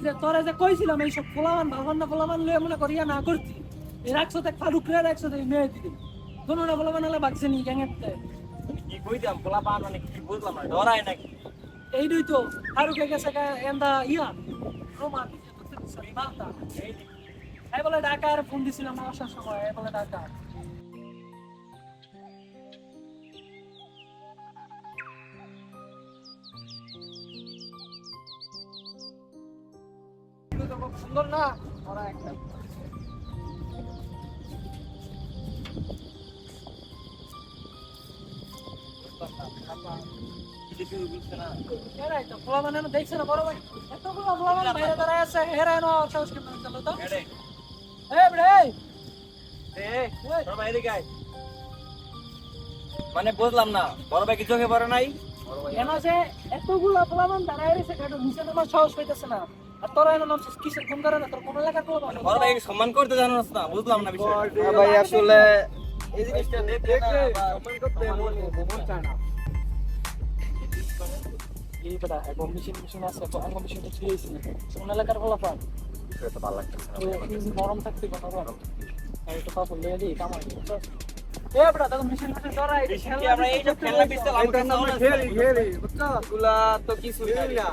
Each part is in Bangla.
এই যে তোরা যে কইছিলাম এইসব পোলামান ভালবান না পোলামান লয়ে মনে করিয়া না এই রাখছো দেখ ফারুক রে দেখ মেয়ে দিদি দোনোটা পোলামান হলে বাগছে নি কি কইতাম মানে কি বুঝলাম না ডরাই নাকি? এইটাই তো ফারুকে গেছে এন্দা ইয়া। এই বলে ঢাকা ফোন দিছিলাম আসার সময় এই বলে ঢাকা। এ তোর বাইরে গায় মানে বুঝলাম না বড় ভাই কি চোখে পড়ে নাই? এতগুলো পোলামান দাঁড়ায় রয়েছে নিচে নামার সাহস পাইতেছে না। আর তোরা এনে নামছিস? কিসের ফোন করে না? তোর কোন এলাকার পোলামান বড় ভাই সম্মান করতে জানোস না বুঝলাম না বিষয় ভাই আসলে এই জিনিসটা দেখলে সম্মান করতে মন চায় না। এই বেটা এখন মেশিন মেশিন আছে তো মেশিনটা ছিঁড়েছি কোন এলাকার পোলাপান তো ভালো লাগতেছে না। নরম থাকতে কোনো আর একটু দিই কামাই এ বেটা তখন মেশিন মেশিন ধরাই বেশি কি আমরা এই যে খেলনা পিস্তল আমরা খেলি খেলি বুঝছ? এগুলা তো কিছু না।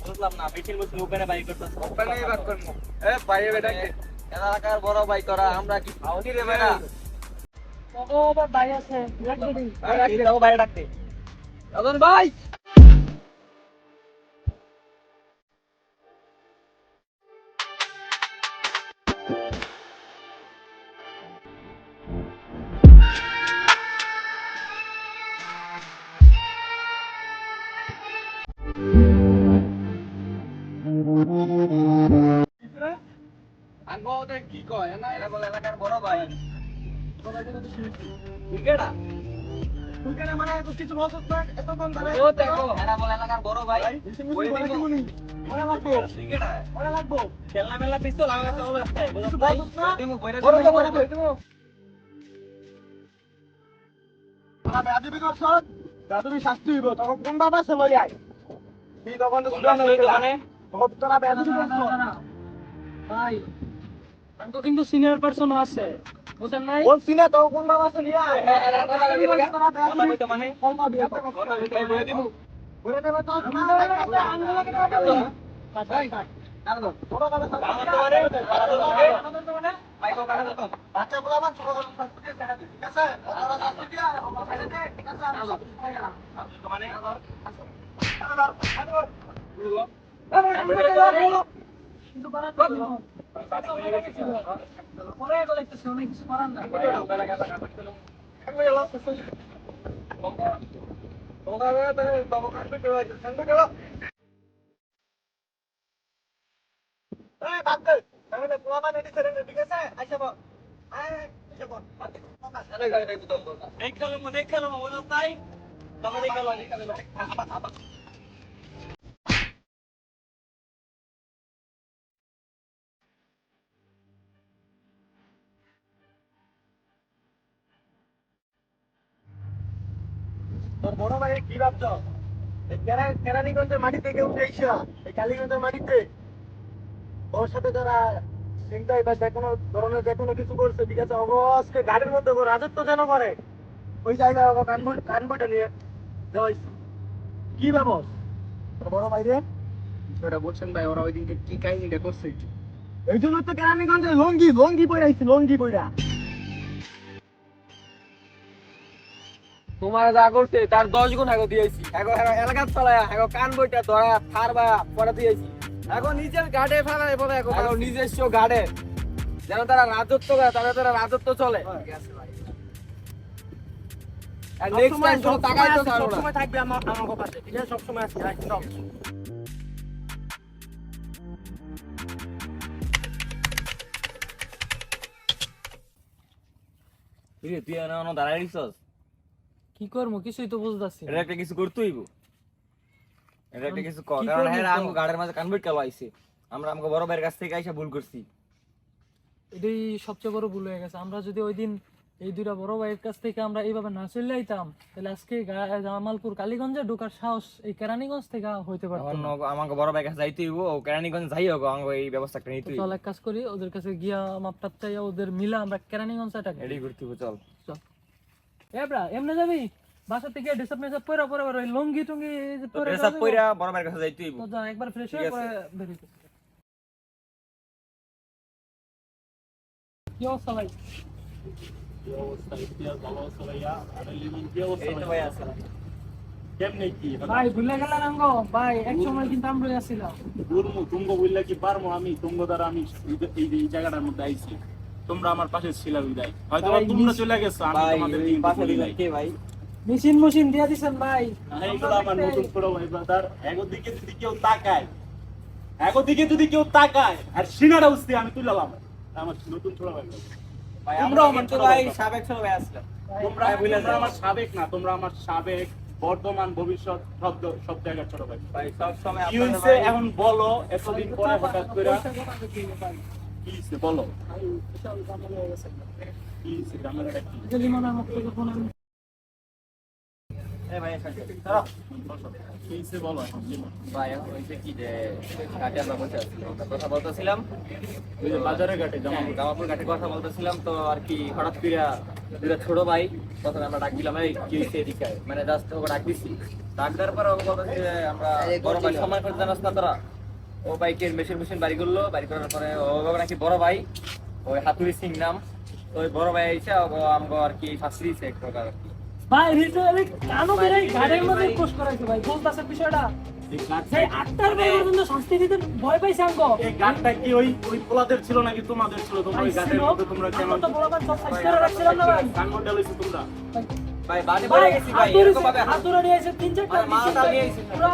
বুঝলাম না বেশি বছর ওখানে বাইক করতেছে ওখানে এবার করব। এ ভাই বেটা এলাকার বড় ভাই করা আমরা কি আউনি রে বেটা ও আবার ভাই আছে। লাগবে দিন তাও বাইরে ডাকতে রাজন ভাই! ক্রিকেটা ক্রিকেটা মানে কিছু বলছো না এত কম ধরে ও দেখো। এরা বলে এলাকার বড় ভাই। ওই দিমু ওরা লাগবো ক্রিকেটা ওরা লাগবো খেলনা মেলা পিস্তল আমার হবে। কিছু না। দিমু বইরা বড় বড় বড় আরে বেয়াদবি করছ বেয়াদবি শাস্তি হইব তখন কোন বাবা সে মরি আই কি তখন তো সুদান মানে তখন তোরা বেয়াদবি করছ। ভাই তো কিন্তু সিনিয়র পারসন আছে বুঝেন নাই কোন সিনে তো কোন বাবা সে নিয়া মানে কোন বাবা বলে দেব তো ভাই কারণ বড় বাবা বাচ্চা বলা মান ছোট বলা ঠিক আছে ওরা শাস্তি দিয়া ওরা ছেড়ে দে ঠিক আছে মানে কিন্তু এই খেলার এই মধ্যে তাই তখন এই খেলা তোর বড় ভাই কি ভাবছ? কেরানীগঞ্জের মাটিতে কেউ এই কালীগঞ্জের মাটিতে? ওর সাথে যারা চিন্তায় বা যে কোনো ধরনের যে কোনো কিছু করছে ঠিক আছে? অবশ্যই গাড়ির মধ্যে রাজত্ব যেন করে। ওই জায়গায় কানবই কানবইটা নিয়ে। কি ভাবস? তোর বড় ভাই রে? ওরা বলছেন ভাই ওরা ওই দিনকে কি কাহিনীটা করছে? এই জন্য তো কেরানীগঞ্জে লঙ্গি লঙ্গি পইরা আইছি লঙ্গি পইরা। তোমার যা করছে তার দশ গুণ আগে দিয়েছি। এখন এলাকার চালায় এখন কান বইটা ধরা থার বা পরে দিয়েছি। এখন নিজের গাড়ে ফেলা বলে এখন নিজস্ব গাড়ে যেন তারা রাজত্ব করে তাদের তারা রাজত্ব চলে। সবসময় থাকবে আমার আমার পাশে। ঠিক আছে সবসময় আছি একদম তুই তুই এনে দাঁড়াই দিছস কি করব? কিছুই তো বুঝতেছি এটা একটা কিছু করতে হইব। এটা একটা কিছু কর কারণ হ্যাঁ? আমগো গাড়ির মাঝে কেলো আইছে আমরা আমগো বড় ভাইয়ের কাছ থেকে আইসা ভুল করছি। এটাই সবচেয়ে বড় ভুল হয়ে গেছে। আমরা যদি ওই দিন এই দুইটা বড় ভাইয়ের কাছ থেকে আমরা এইভাবে না চলে আইতাম তাহলে আজকে জামালপুর কালীগঞ্জে ঢোকার সাহস এই কেরানীগঞ্জ থেকে হইতে পারতো আমাকে বড় ভাই কাছে যাইতে হইব। ও কেরানীগঞ্জ যাই হোক আমাকে এই ব্যবস্থাটা নিতে হইব চল এক কাজ করি ওদের কাছে গিয়া মাপটাপ চাইয়া ওদের মিলা আমরা কেরানীগঞ্জ আটাকে ঘুরতে হইব, চল। চল। এ এমনে যাবি? বাসা থেকে ডিসপ মেসপ পরে পরে পরে ওই লুঙ্গি টুঙ্গি এই পরে ড্রেস আপ যাবি, কইরা বড় ভাইয়ের কাছে যাইতে তো যা একবার ফ্রেশ হয়ে পরে বেরিয়ে কি অবস্থা ভাই? কি অবস্থা? ইতিহাস ভালো অবস্থা ভাইয়া। আর লিমন কি অবস্থা? এই তো ভাই আছে। কেমনে কি? ভাই ভুলে গেলেন আঙ্গ ভাই এক সময় কিন্তু আমরা আসছিলাম তুঙ্গ বললে কি পারব আমি? তুঙ্গ দ্বারা আমি এই জায়গাটার মধ্যে আইছি। তোমরা আমার পাশে ছিলা বিদায় হয়তো তোমরা চলে গেছো আমি তোমাদের পাশে বলি কে ভাই মেশিন মেশিন দিয়ে দিছেন ভাই এইগুলো আমার নতুন ছোট ভাই ব্রাদার এগোর দিকে যদি কেউ তাকায় এগোর দিকে যদি কেউ তাকায় আর সিনারা উঠতে আমি তুলালাম আমার নতুন ছোট ভাই ভাই আমরা আমার ছোট ভাই। সাবেক ছোট ভাই আসলাম তোমরা ভাই, ভুলে যাও। আমার সাবেক না তোমরা আমার সাবেক বর্তমান ভবিষ্যৎ সব সব জায়গার ছোট ভাই ভাই সব সময় কি হইছে এখন বলো এতদিন পরে হঠাৎ করে বলো কথা বলতেছিলাম। ওই ঘাটে জামা হ্যাঁ, ঘাটে কথা বলতেছিলাম তো আর কি হঠাৎ করে দুটা ছোট ভাই তখন আমরা ডাক দিলাম এই কি হয়েছে এদিকে? মানে জাস্ট ওকে ডাক দিছি। ডাক দেওয়ার পরে ও বলতেছে আমরা সময় করে জানাস না তোরা। ও বাইকের মেশিন মেশিন বাড়ি করল বাড়ি করার পরে ও বাবা নাকি বড় ভাই ওই হাতুড়ি সিং নাম। ওই বড় ভাই এসে আমাকে আর কি ফাঁসি দিয়েছে এক প্রকার ভাই রিচুয়ালি কেন বেরাই গাড়ির মধ্যে পোস্ট করাইছে ভাই বলতাছে বিষয়টা। সেই আটটার পরে পর্যন্ত শাস্তি দিতে ভয় পাইছে এই গাড়টা কি ওই ওই পোলাদের ছিল নাকি তোমাদের ছিল? তোমরা ওই গাড়ির মধ্যে তোমরা কেমন তো বড় সব সাইজ করে রাখছিলাম না ভাই। সাংগঠন লইছো তোমরা? ভাই বাড়ি পড়ে গেছি ভাই হাতুড়ি এরকম ভাবে হাত নিয়ে এসে তিন চারটা নিয়ে। পুরো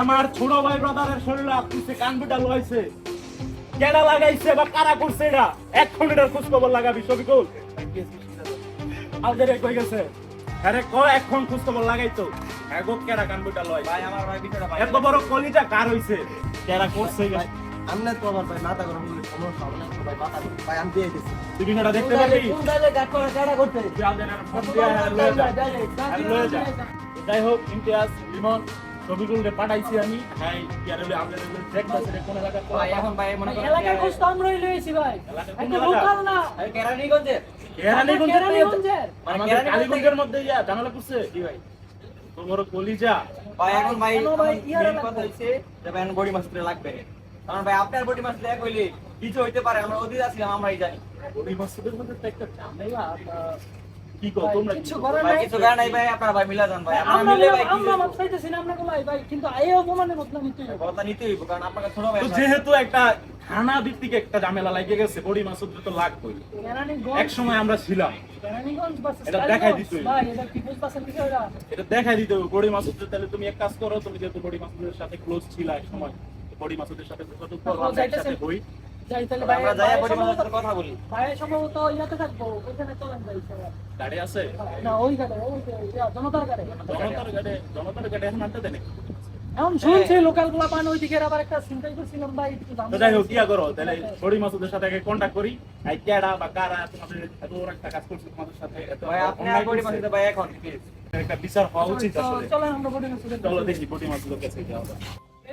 আমার ছোট ভাই ব্রাদারের শরীরে আপনিছে কানবিটা লইছে। কেডা লাগাইছে বা কারা করছে এটা? এখন এটার খোঁজ খবর লাগাবি সবিকুল আলদের কই গেছে। আরে ক এখন খোঁজ খবর লাগাইতো এগো কেডা কানবিটা লয় ভাই আমার ভাই বিষয়টা ভাই। এত বড় কলিটা কার হইছে? কেডা করছে? আমনে তো আমার ভাই মাথা গরম করে সমস্যা হবে না ভাই মাথা গরম। ভাই আমি দিয়ে দিছি। তুই ভিডিওটা দেখতে পাবি কোন জায়গায় ডাক করে করতে? তুই আলদের আর ফোন দিয়ে যা। লয়ে যা। যাই হোক ইমতিয়াজ লিমন সবিকুলকে পাঠাইছি আমি। হ্যাঁ কোন এলাকা ভাই এখন ভাই মনে করেন এলাকায় খোঁজ আমরাই লইছি ভাই। এলাকায় কোন একটা এলাকা? লোকাল না। আমি কেরানীগঞ্জের। কেরানীগঞ্জের কেরানীগঞ্জের। মানে কেরানীগঞ্জের- মধ্যে ইয়া ঝামেলা করছে জি ভাই। তো কলিজা। ভাই এখন ভাই কেন ভাই? এখন ইয়ার কথা যে ভাই বডি মাস্টার লাগবে। কারণ ভাই আপনার বডি মাস্টার এক হইলে কিছু হইতে পারে আমরা অতীত আছিলাম আমরাই জানি। ওই মসজিদের মধ্যে তো একটা ঝামেলা কি কর তোমরা কিছু করার নাই। কিছু গান নাই ভাই আপনার ভাই মিলা যান ভাই। আমরা আমরা মিলে ভাই আমরা মাপ চাইতেছি না আমরা কোলাই ভাই কিন্তু এই অপমানের বদলা নিতেই হবে কথা নিতে হইব কারণ আপনাকে ছোট ভাই তো যেহেতু একটা থানা ভিত্তিক একটা ঝামেলা লাগে গেছে বড়ি মাসুদ তো লাগবেই। এক সময় আমরা ছিলাম। এটা দেখাই দিতে। এটা দেখাই দিতে বড়ি মাসুদ তাহলে তুমি এক কাজ করো তুমি যেহেতু বড়ি মাসুদের সাথে ক্লোজ ছিল এক সময় বড়ি মাসুদের সাথে যাই তাহলে আমরা যাই সাথে কথা বলি। ভাই সম্ভবত ইয়াতে থাকব ওইখানে চলেন ভাই সবাই। গাড়ি আছে? না ওই গাড়ি ওই জনতার গাড়ি। জনতার গাড়ি জনতার গাড়ি এখন আনতে দেনে? এখন শুনছি লোকালগুলা পান ওই দিকের আবার একটা চিন্তাই করছিলাম ভাই তো যাই হোক কিয়া করো তাহলে বড়ি মাসুদের সাথে আগে কন্ট্যাক্ট করি। এই কেডা বা কারা তোমাদের এত বড় একটা কাজ করছে তোমাদের সাথে? এত ভাই আপনি আর বডি করছে। ভাই এখন একটা বিচার হওয়া উচিত আসলে। চলেন আমরা বডি মাসুদের চলো দেখি বড়ি মাসুদের কাছে যাওয়া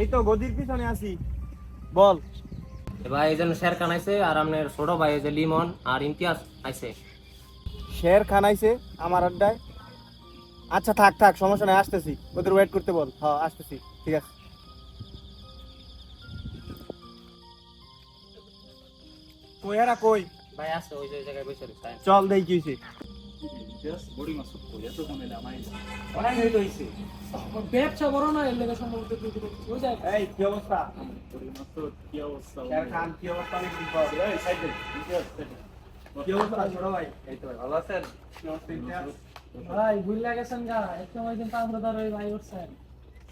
এই তো গদির পিছনে আছি। বল। ভাই এই জন্য শের খান আইছে আর আপনার ছোট ভাই যে লিমন আর ইমতিয়াজ আইছে। শের খান আইছে আমার আড্ডায়। আচ্ছা থাক থাক সমস্যা নাই আসতেছি। ওদের ওয়েট করতে বল। হ্যাঁ আসতেছি। ঠিক আছে। কই হারা কই? ভাই আছে ওই জায়গায় বসে চল দেই কি বড়ি এত আমার অনেক হইতে হইছে ব্যবসা বড় না এর কি অবস্থা বড়ি মাছ কি অবস্থা কি অবস্থা কি অবস্থা ভাই এই ভালো আছেন? ভাই ভুলে গেছেন গা এক সময় ধর ওই ভাই উঠছেন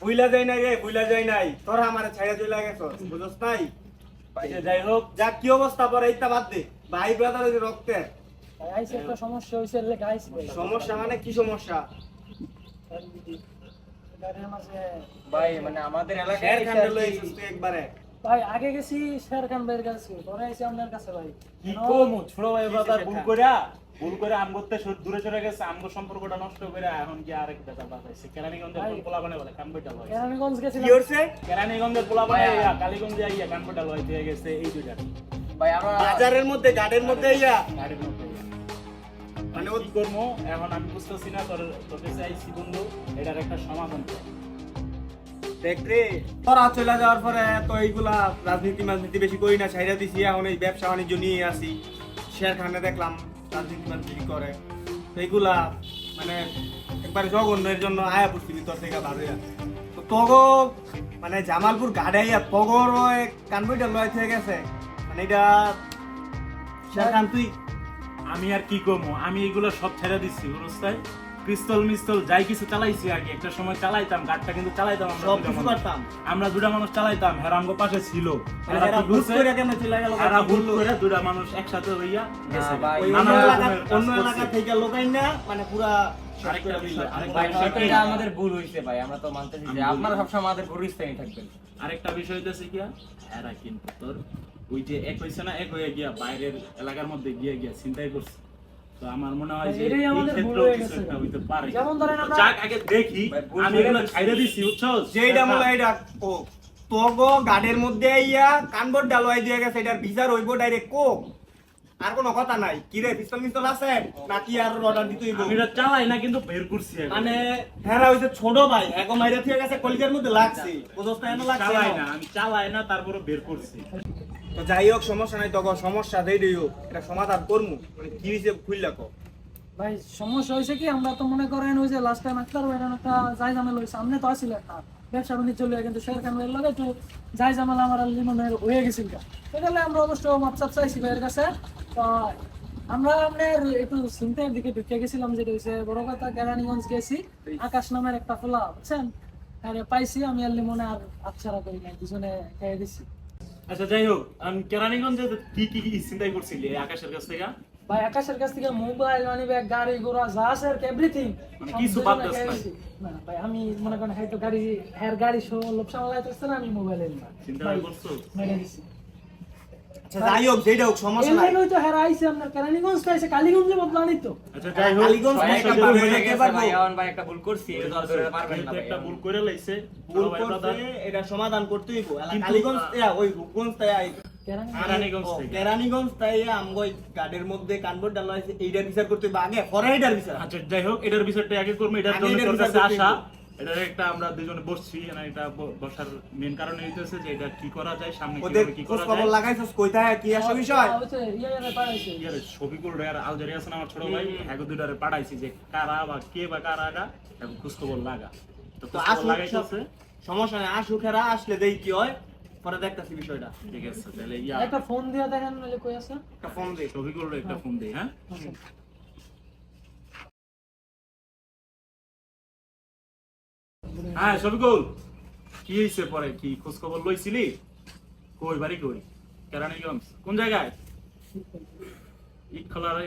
বুইলা যাই নাই রে বুইলা যাই নাই তোর আমারে ছাইড়া চলে গেছ বুঝছ নাই আচ্ছা, যাই হোক যা কি অবস্থা পরে এইটা বাদ দে ভাই ব্রাদার রক্তের আইসে একটা সমস্যা এর লেগে আইসে সমস্যা মানে কি সমস্যা? ভাই মানে আমাদের এলাকায় খান লই আইছিস একবারে। ভাই আগে গেছি শের খান ভাইয়ের কাছে পরে আইসি আপনার কাছে ভাই। কি কমু ছোট ভাই ব্রাদার ভুল কইরা ভুল করে আম করতে দূরে চলে গেছে আমগো সম্পর্কটা নষ্ট করে এখন কি আরেক বেটা বাঁচাইছে কেরানীগঞ্জের। কোন পোলা বানে বলে কানবইটা লয় কেরানীগঞ্জ কি হইছে? কেরানীগঞ্জের পোলা বানে ইয়া কালীগঞ্জে আইয়া কানবইটা লয় দিয়ে গেছে এই দুইটা। ভাই আমরা বাজারের মধ্যে গার্ডের মধ্যে ইয়া গাড়ির মধ্যে। মানে কি করব। এখন আমি বুঝতেছি না, তোর তোর কাছে আইছি বন্ধু এটার একটা সমাধান চাই। দেখ রে তোরা চলে যাওয়ার পরে তো এইগুলা রাজনীতি মাজনীতি বেশি করি না, ছাইড়া দিছি। এখন এই ব্যবসা বাণিজ্য নিয়ে আসি শেয়ার দেখলাম রাজনীতি মাজনীতি করে। তো এইগুলা মানে একবারে জঘন্যের জন্য আয়া পড়ছি ভিতর থেকে বাজে তো তগো মানে জামালপুর গাড়াইয়া তগর ওই কানবইটা লয় থেকে গেছে। মানে এটা শেয়ার খান তুই আমি আর কি করব? আমি এগুলো সব ছেড়ে দিচ্ছি অবস্থায় পিস্তল মিস্তল যাই কিছু চালাইছি আগে একটা সময় চালাইতাম গাড়িটা কিন্তু চালাইতাম সব কিছু। করতাম আমরা দুটা মানুষ চালাইতাম হেরামগো পাশে ছিল। এরা ভুল? করে দুটা মানুষ একসাথে হইয়া অন্য এলাকা থেকে লোকাই না মানে পুরা আমাদের ভুল হইছে ভাই আমরা তো মানতেছি যে আপনারা। সবসময় আমাদের থাকবেন আরেকটা বিষয় হইতেছে কি এরা কিন্তু তোর ওই যে এক হইছে না এক হয়ে গিয়া বাইরের এলাকার মধ্যে গিয়ে গিয়া চিন্তাই করছে। তো আমার মনে হয় যে হইতে পারে। যেমন ধরেন আমরা- যাক আগে দেখি। আমি এগুলো দিছি। দিছি বুঝছ? যেইটা মনে হয় এটা ও তগো গাড়ির মধ্যে ইয়া কানবোর্ড ডালওয়াই দিয়ে গেছে এটার বিচার হইব ডাইরেক্ট কোক আর কোনো কথা নাই। কি রে পিস্তল মিস্তল আছে? নাকি আর অর্ডার দিতে হইব? আমি এটা চালাই না কিন্তু বের করছি। মানে হেরা হইছে ছোট ভাই এখন মাইরা থেকে গেছে কলিজার মধ্যে লাগছে। বুঝছ না এনে লাগছে চালাই না। না আমি চালাই না তারপরে বের করছি। তো যাই হোক, সমস্যা নাই তখন সমস্যা দেই দিও এটা সমাধান করমু। মানে কি হইছে খুললা কো ভাই, সমস্যা হয়েছে কি, আমরা তো মনে করেন ওই যে লাস্ট টাইম আক্তার ভাইরান একটা যাই ঝামেলা হয়েছে সামনে তো আসছিল একটা। ব্যবসা বাণিজ্য লইয়া কিন্তু শেয়ার ভাইয়ের লগে একটু যাই ঝামেলা আমার লিমনের হয়ে গেছিল সেখানে আমরা অবশ্য মাপচাপ চাইছি ভাইয়ের কাছে। তো আমরা আপনার একটু চিন্তার দিকে ঢুকে গেছিলাম, যেটা হচ্ছে বড় কথা, কেরানীগঞ্জ গেছি। আকাশ নামের একটা খোলা, বুঝছেন? পাইছি, আমি আর লিমনে আর আচ্ছারা করি নাই, দুজনে খেয়ে দিছি। আচ্ছা যাই হোক আমি কেরানীগঞ্জে কি কি কি চিন্তাই করছিলি আকাশের কাছ থেকে? ভাই আকাশের কাছ থেকে মোবাইল মানি ব্যাগ গাড়ি ঘোড়া জাহাজ আর এভরিথিং মানে কিছু বাদ দাস না ভাই আমি মনে করেন হয়তো গাড়ি হেয়ার গাড়ি সব লোক সামলাইতেছে না আমি মোবাইল চিন্তা করছ? আচ্ছা যাই হোক যেটা হোক সমস্যা নাই। এমনি তো হ্যার আইছে আপনার কেরানীগঞ্জ তো আইছে কালীগঞ্জে বদলানি তো আচ্ছা যাই হোক কালীগঞ্জ সমস্যা একটা ভুল হয়ে গেছে, গেছে। ভাই এখন ভাই একটা ভুল করছি এটা তো ধরে পারবেন না একটা ভুল করে লাইছে ভুল বড় ভাই করছে brother, এটা সমাধান করতে হইব। কালীগঞ্জ ওই রূপগঞ্জ তাই কেরানীগঞ্জ। তাই গাড়ির মধ্যে কানবোর্ড ডালা হয়েছে এইটার বিচার করতে আগে পরে এইটার বিচার। আচ্ছা যাই হোক এটার বিষয়টা আগে করব এটার জন্য এটার আসা এটার একটা আমরা দুজনে বসছি না এটা বসার মেন কারণ হইতেছে যে এটা কি করা যায় সামনে কীভাবে কি করা খবর যায়। লাগাইছস কইতায় কি আসে বিষয়? হচ্ছে ইয়ে ইয়ে পাঠাইছে ইয়ার ছবিগুলো আর আলজারি আছে আমার ছোট ভাই হ্যাগো দুইটারে পাঠাইছি যে কারা বা কে বা কারা আগা এখন খোঁজ খবর লাগা। তো খোঁজ লাগাইতেছে। সমস্যা নাই আসুক এরা আসলে দেই কি হয় পরে দেখতাছি বিষয়টা। ঠিক আছে তাহলে ইয়া। একটা ফোন দিয়ে দেখেন নাহলে কই আছে? একটা ফোন দে। ছবিগুলো একটা ফোন দেই হ্যাঁ? হ্যাঁ শফিকুল কি হয়েছে পরে? কি খোঁজ খবর লইছিলি? কই বাড়ি কই? কেরানীগঞ্জ কোন জায়গায়?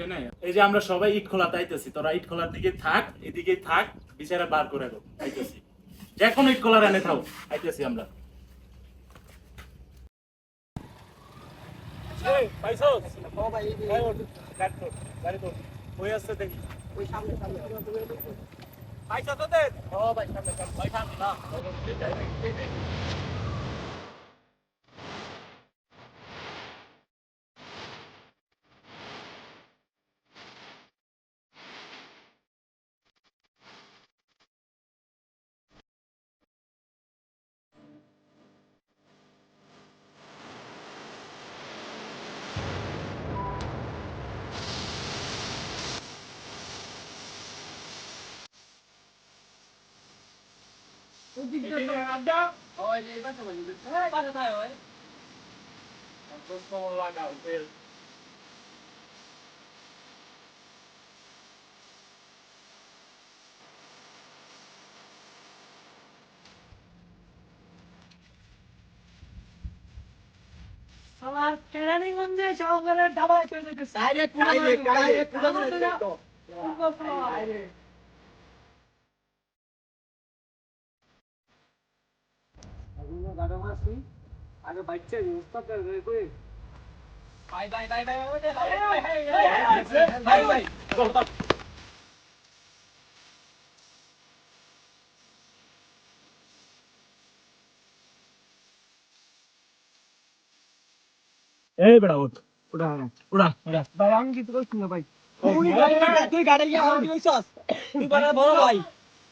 এনে এই যে আমরা সবাই ইট খোলা তাইতেছি তোরা ইট খোলার দিকে থাক এদিকে থাক বিচারে বার করে গো আইতেছি যে কোনো ইট খোলার এনে থাও আইতেছি আমরা। ভাই ওই আসছে দেখি? ওই সামনে সামনে। পাইছস তোদের ও ভাই সামনে সামনে ভাই সামনে না আমার কেরানীগঞ্জে সহকারে ডাবায় চলে যেতেছে ডাইরেক্ট ডাইরেক্ট আগে বাচ্চা ব্যবস্থা করে কই বাই বাই বাই বাই ভাই ভাই এই বেড়া ওঠ উড়া উড়া ভাই আমি কিছু করছি না ভাই তুই গাড়ি গিয়ে আমার কি হইছস তুই বড় বড় ভাই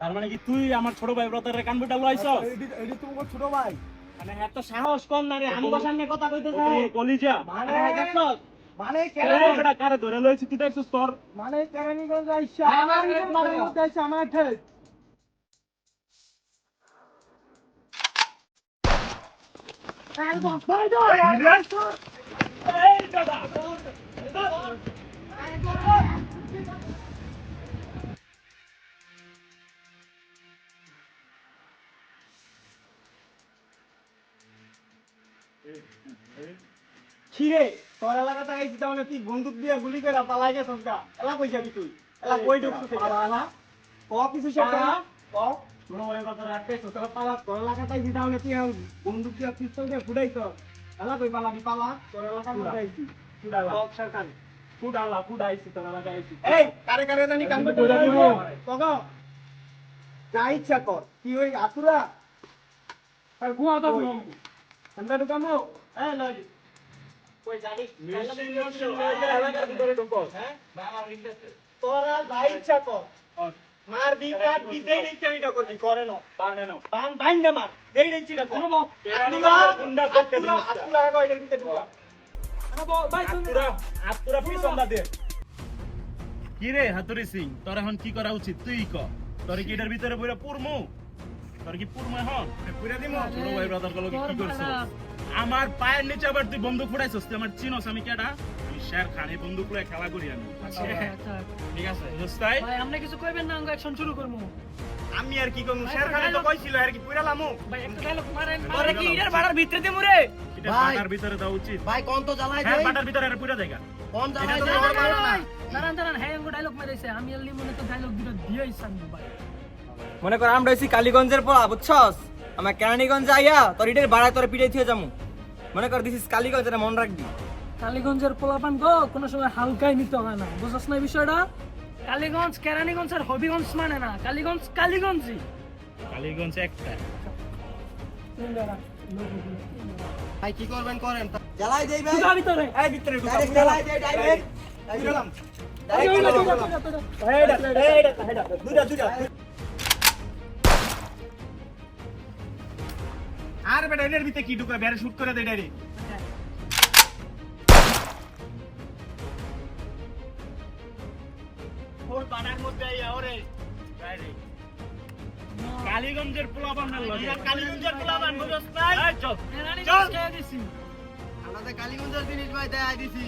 তার মানে কি তুই আমার ছোট ভাই ব্রাদারের কান বেটা লইছস? এডি এডি তুমি ছোট ভাই। মানে এত সাহস কম না রে আমি কথা কইতেছ কলিজা। মানে মানে কেন বেটা কারে ধরে লইছিস তুই দেখছস তোর? মানে কেরানীগঞ্জ আইসা। আমার আমার মধ্যে আইসা আমার ছিরে তোর এলাকাতে আইছি তাহলে তুই বন্দুক দিয়ে গুলি করে পালাই গেছস গা। এলা কই যাবি তুই? এলা কই ঢুকছিস পালা ক কিছু সব না? ক। ছোট ভাই কথা রাখতে তোর পালা। তোর এলাকাতে আইছি তাহলে তুই বন্দুক দিয়ে পিস্তল দিয়ে ফুটাইছ। এলা কই পালাবি? পালা। তোর এলাকাতে আইছি। ফুটালা কক সরকার। ফুডালা ফুডাইছি তোর লাগা আইছি। এই কারে কারে জানি কাম কইরা দিব। কগ। যা ইচ্ছা কর। কি ওই আতুরা? আর গুয়া তো ঠান্ডা ঢুকামো এই লই কই জানি এলাকার ভিতরে ঢুকো হ্যাঁ তোরা যা ইচ্ছা কর মার দি কাট দি দেই দেই চাইটা করবি করে না পানে নাও বান বান না মার দেই দেই চিটা করব কেরানীগঞ্জ গুন্ডা করতে দিস আতুরা আগে এর ভিতরে ঢুকা ভাই হাতুরা হাতুরা পিছনটা দে কি রে হাতুরি সিং তোর এখন কি করা উচিত? তুই ক। তোর কি এটার ভিতরে বইরা পুরমু তোর কি পুরমু এখন পুরা দিমু? ছোট ভাই ব্রাদারগুলো কি করছ? আমার পায়ের নিচে আবার তুই বন্দুক ফুটাইছস? তুই আমার চিনস আমি কেডা আমি শের খান এই বন্দুক ফুটাই খেলা করি আমি। ঠিক আছে। বুঝতাই ভাই আপনি কিছু কইবেন না আমরা অ্যাকশন শুরু করব। আমি আর কি করব? শের খানে তো কইছিল আর কি পুরা লামু? ভাই একটা ডায়লগ মারেন তোরে কি এটার ভাড়ার ভিতরে দিমু রে। এটা বাটার ভিতরে দাও উচিত। ভাই কোন তো জ্বালাই হ্যাঁ বাটার ভিতরে এটা পুরা জায়গা কোন এটা তো তোমার ভালো না। দাঁড়ান দাঁড়ান হ্যাঁ ডায়লগ মেরেছে আমি এলি মনে তো ডায়লগ দুটো দিয়েই সামনে ভাই। মনে কর আমরা হইছি কালীগঞ্জের পোলা বুঝছস? আমার কেরানীগঞ্জ আইয়া তোর ইটের বাড়ায় তোর পিড়ে থিয়ে যামু। মনে কর দিস ইস কালীগঞ্জ এটা মন রাখবি। কালীগঞ্জের পোলাপান গো কোনো সময় হালকাই নিতে হয় না। বুঝছস না এই বিষয়টা? কালীগঞ্জ কেরানীগঞ্জ আর হবিগঞ্জ মানে না। কালীগঞ্জ কালীগঞ্জই। কালীগঞ্জ একটা। ভাই কি করবেন করেন? জ্বালাই দেই ভাই। ঢুকা ভিতরে। এই ভিতরে ঢুকা জ্বালাই দেই ডাইরেক্ট দিলাম দুটা দুটা আর বেটা এর ভিতরে কি ঢুকা বেরে শুট করে দে ডাইরেক্ট ওর বানার মধ্যে ওরে। ডাইরেক্ট কালীগঞ্জের পোলাবান কালীগঞ্জের পোলাবান বুঝছ না চল। কেরানীগঞ্জ দিছি। আমাদের কালীগঞ্জের জিনিস ভাই দেয় দিছি।